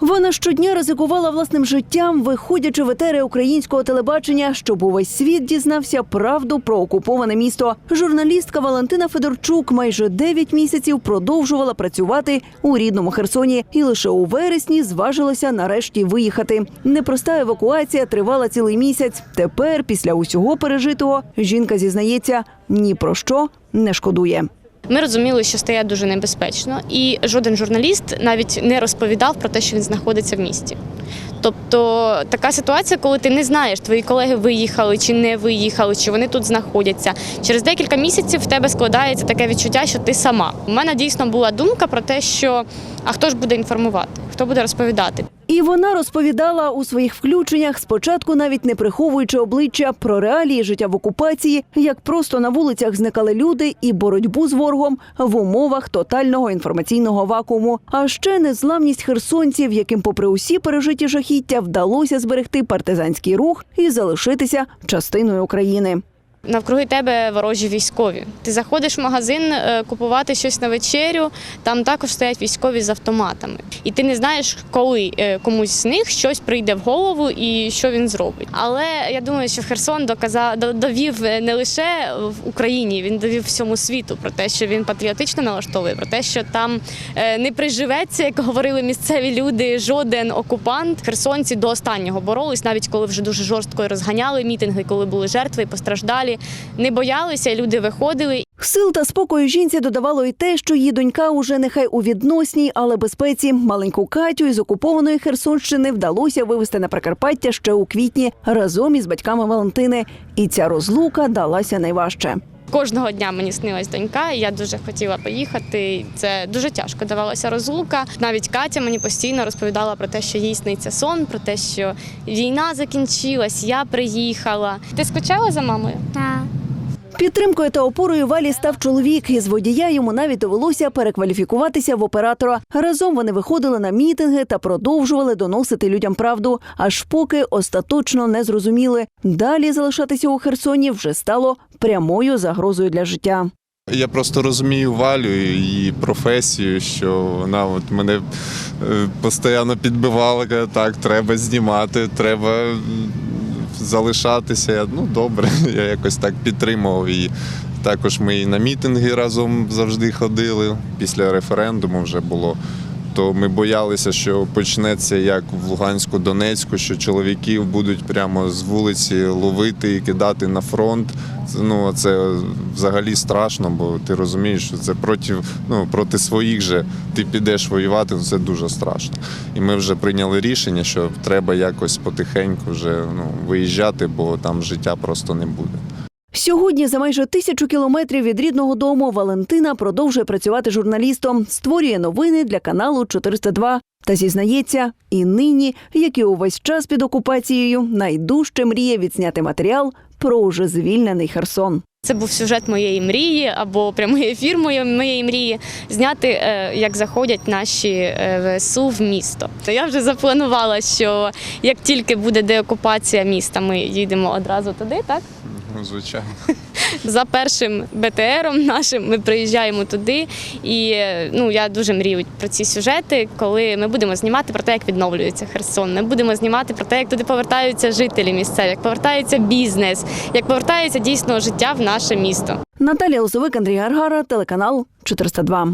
Вона щодня ризикувала власним життям, виходячи в етери українського телебачення, щоб увесь світ дізнався правду про окуповане місто. Журналістка Валентина Федорчук майже 9 місяців продовжувала працювати у рідному Херсоні і лише у вересні зважилася нарешті виїхати. Непроста евакуація тривала цілий місяць. Тепер, після усього пережитого, жінка зізнається ні про що не шкодує. Ми розуміли, що стає дуже небезпечно, і жоден журналіст навіть не розповідав про те, що він знаходиться в місті. Тобто така ситуація, коли ти не знаєш, твої колеги виїхали чи не виїхали, чи вони тут знаходяться. Через декілька місяців в тебе складається таке відчуття, що ти сама. У мене дійсно була думка про те, що а хто ж буде інформувати, хто буде розповідати. І вона розповідала у своїх включеннях, спочатку навіть не приховуючи обличчя про реалії життя в окупації, як просто на вулицях зникали люди і боротьбу з ворогом в умовах тотального інформаційного вакууму. А ще незламність херсонців, яким, попри усі пережиті жахіття, вдалося зберегти партизанський рух і залишитися частиною України. Навкруги тебе ворожі військові. Ти заходиш в магазин е, купувати щось на вечерю, там також стоять військові з автоматами. І ти не знаєш, коли е, комусь з них щось прийде в голову і що він зробить. Але я думаю, що Херсон доказав довів е, не лише в Україні, він довів всьому світу про те, що він патріотично налаштовує, про те, що там не приживеться, як говорили місцеві люди, жоден окупант. Херсонці до останнього боролись, навіть коли вже дуже жорстко розганяли мітинги, коли були жертви і постраждалі. Не боялися, люди виходили Сил та спокою жінці додавало й те, що її донька уже нехай у відносній, але безпеці. Маленьку Катю із окупованої Херсонщини вдалося вивезти на Прикарпаття ще у квітні разом із батьками Валентини. І ця розлука далася найважче. Кожного дня мені снилась донька, і я дуже хотіла поїхати. Це дуже тяжко давалася розлука. Навіть Катя мені постійно розповідала про те, що їй сниться сон, про те, що війна закінчилась, я приїхала. Ти скучала за мамою? Так. Підтримкою та опорою Валі став чоловік. Із водія йому навіть довелося перекваліфікуватися в оператора. Разом вони виходили на мітинги та продовжували доносити людям правду, аж поки остаточно не зрозуміли. Далі залишатися у Херсоні вже стало прямою загрозою для життя. Я просто розумію Валю і професію, що вона от мене е, постійно підбивала, так, треба знімати, треба залишатися. Ну, добре, я якось так підтримував її. Також ми і на мітинги разом завжди ходили. Після референдуму вже було. То ми боялися, що почнеться як в Луганську, Донецьку, що чоловіків будуть прямо з вулиці ловити і кидати на фронт. Ну це взагалі страшно, бо ти розумієш, що це проти, ну, проти своїх же ти підеш воювати, ну це дуже страшно. І ми вже прийняли рішення, що треба якось потихеньку вже ну, виїжджати, бо там життя просто не буде. Сьогодні за майже тисячу кілометрів від рідного дому Валентина продовжує працювати журналістом, створює новини для каналу 402. Та зізнається, і нині, як і увесь час під окупацією, найдужче мріє відзняти матеріал про уже звільнений Херсон. Це був сюжет моєї мрії або прямий ефір моєї моєї мрії зняти, е, як заходять наші е, ВСУ в місто. То я вже запланувала, що як тільки буде деокупація міста, ми їдемо одразу туди, так? Звичайно. За першим БТРом нашим ми приїжджаємо туди. І е, ну я дуже мрію про ці сюжети, коли ми будемо знімати про те, як відновлюється Херсон. Ми будемо знімати про те, як туди повертаються жителі місцеві, як повертається бізнес, як повертається дійсно життя в наше місто. Наталія Лозовик, Андрій Гаргара, телеканал 402.